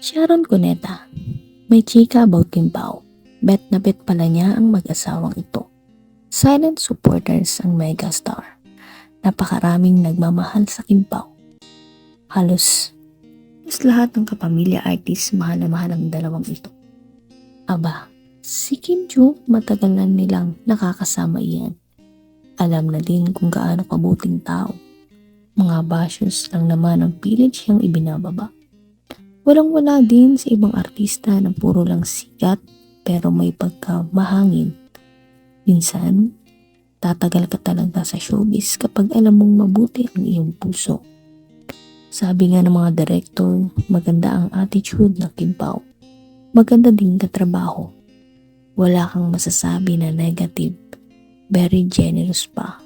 Sharon Cuneta. May chika about Kimbao. Bet na bet pala niya ang mag-asawang ito. Silent supporters ang megastar. Napakaraming nagmamahal sa Kimbao. Halos, halos lahat ng kapamilya artist mahal na mahal ang dalawang ito. Aba, si Kim Joo matagal na nilang nakakasama iyan. Alam na din kung gaano kabuting tao. Mga bashers lang naman ang pilit siyang ibinababa. Walang-wala din sa ibang artista na puro lang sikat pero may pagkamahangin. Minsan, tatagal ka talaga sa showbiz kapag alam mong mabuti ang iyong puso. Sabi nga ng mga director, maganda ang attitude ng Kim Pao. Maganda din katrabaho. Wala kang masasabi na negative. Very generous pa.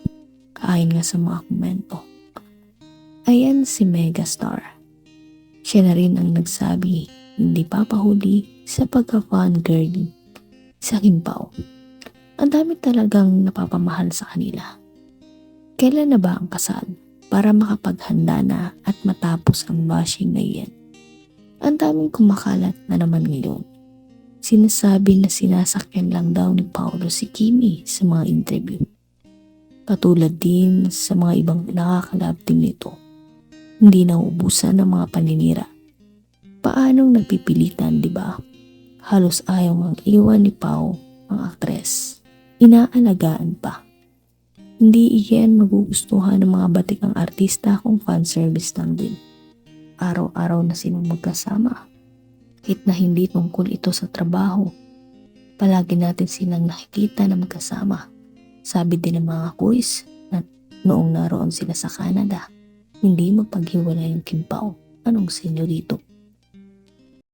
Kaayon nga sa mga komento. Ayan si Megastar. Siya na rin ang nagsabi, hindi papahuli sa pagka-fun girl sa Kimpaw. Ang dami talagang napapamahal sa kanila. Kailan na ba ang kasal para makapaghanda na at matapos ang bashing na iyan? Ang daming kumakalat na naman ngayon. Sinasabi na sinasakyan lang daw ni Paolo si Kimi sa mga interview. Katulad din sa mga ibang nakakalab team nito hindi nauubusan ng mga paninira. Paanong napipilitan, di ba? Halos ayaw ang iwan ni Pao ang aktres. Inaalagaan pa. Hindi iyan magugustuhan ng mga batikang artista kung fanservice lang din. Araw-araw na silang magkasama. Kahit na hindi tungkol ito sa trabaho. Palagi natin silang nakikita na magkasama. Sabi din ng mga quiz na noong naroon sila sa Canada, hindi mapaghiwalay ang kimpaw. Anong senyo dito?